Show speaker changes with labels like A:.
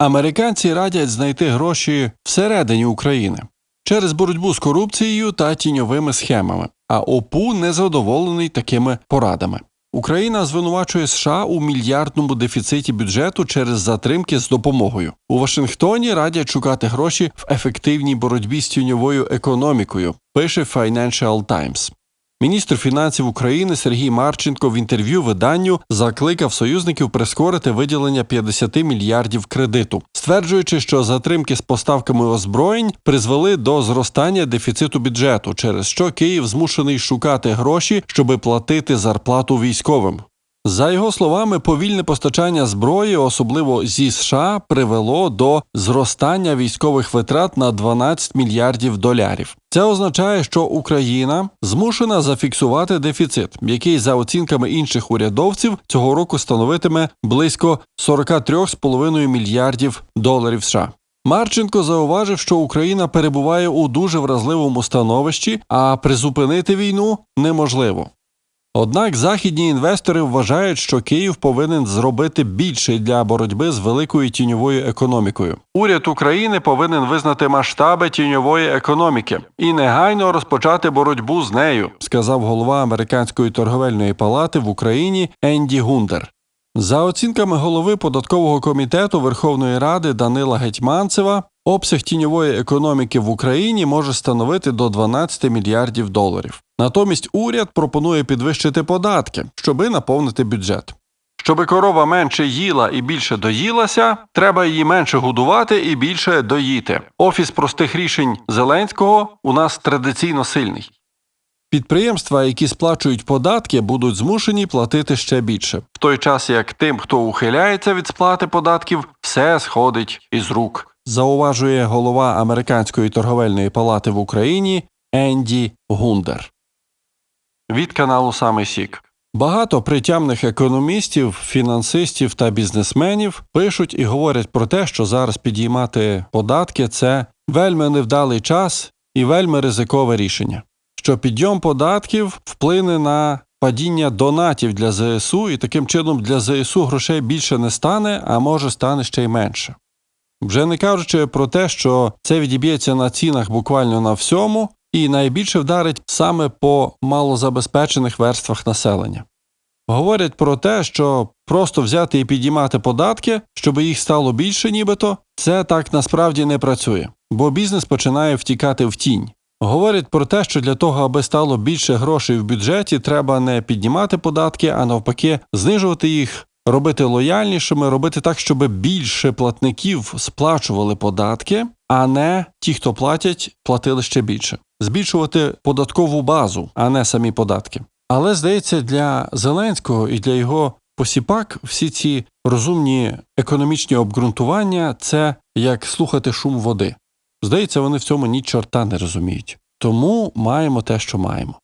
A: Американці радять знайти гроші всередині України через боротьбу з корупцією та тіньовими схемами. А ОПУ незадоволений такими порадами. Україна звинувачує США у мільярдному дефіциті бюджету через затримки з допомогою. У Вашингтоні радять шукати гроші в ефективній боротьбі з тіньовою економікою. Пише Financial Times. Міністр фінансів України Сергій Марченко в інтерв'ю виданню закликав союзників прискорити виділення 50 мільярдів кредиту, стверджуючи, що затримки з поставками озброєнь призвели до зростання дефіциту бюджету, через що Київ змушений шукати гроші, щоби платити зарплату військовим. За його словами, повільне постачання зброї, особливо зі США, привело до зростання військових витрат на 12 мільярдів долярів. Це означає, що Україна змушена зафіксувати дефіцит, який за оцінками інших урядовців цього року становитиме близько 43,5 мільярдів доларів США. Марченко зауважив, що Україна перебуває у дуже вразливому становищі, а призупинити війну неможливо. Однак західні інвестори вважають, що Київ повинен зробити більше для боротьби з великою тіньовою економікою. Уряд України повинен визнати масштаби тіньової економіки і негайно розпочати боротьбу з нею, сказав голова американської торговельної палати в Україні Енді Гундер. За оцінками голови податкового комітету Верховної Ради Данила Гетьманцева, обсяг тіньової економіки в Україні може становити до 12 мільярдів доларів. Натомість уряд пропонує підвищити податки, щоби наповнити бюджет. Щоби корова менше їла і більше доїлася, треба її менше годувати і більше доїти. Офіс простих рішень Зеленського у нас традиційно сильний. Підприємства, які сплачують податки, будуть змушені платити ще більше, в той час як тим, хто ухиляється від сплати податків, все сходить із рук. Зауважує голова Американської торговельної палати в Україні Енді Гундер. Від каналу Самий Сік. Багато притямних економістів, фінансистів та бізнесменів пишуть і говорять про те, що зараз підіймати податки це вельми невдалий час і вельми ризикове рішення що підйом податків вплине на падіння донатів для ЗСУ, і таким чином для ЗСУ грошей більше не стане, а може стане ще й менше. Вже не кажучи про те, що це відіб'ється на цінах буквально на всьому, і найбільше вдарить саме по малозабезпечених верствах населення. Говорять про те, що просто взяти і підіймати податки, щоб їх стало більше, нібито, це так насправді не працює, бо бізнес починає втікати в тінь. Говорять про те, що для того, аби стало більше грошей в бюджеті, треба не піднімати податки, а навпаки, знижувати їх, робити лояльнішими, робити так, щоб більше платників сплачували податки, а не ті, хто платять, платили ще більше. Збільшувати податкову базу, а не самі податки. Але здається, для Зеленського і для його посіпак всі ці розумні економічні обґрунтування це як слухати шум води. Здається, вони в цьому ні чорта не розуміють. Тому маємо те, що маємо.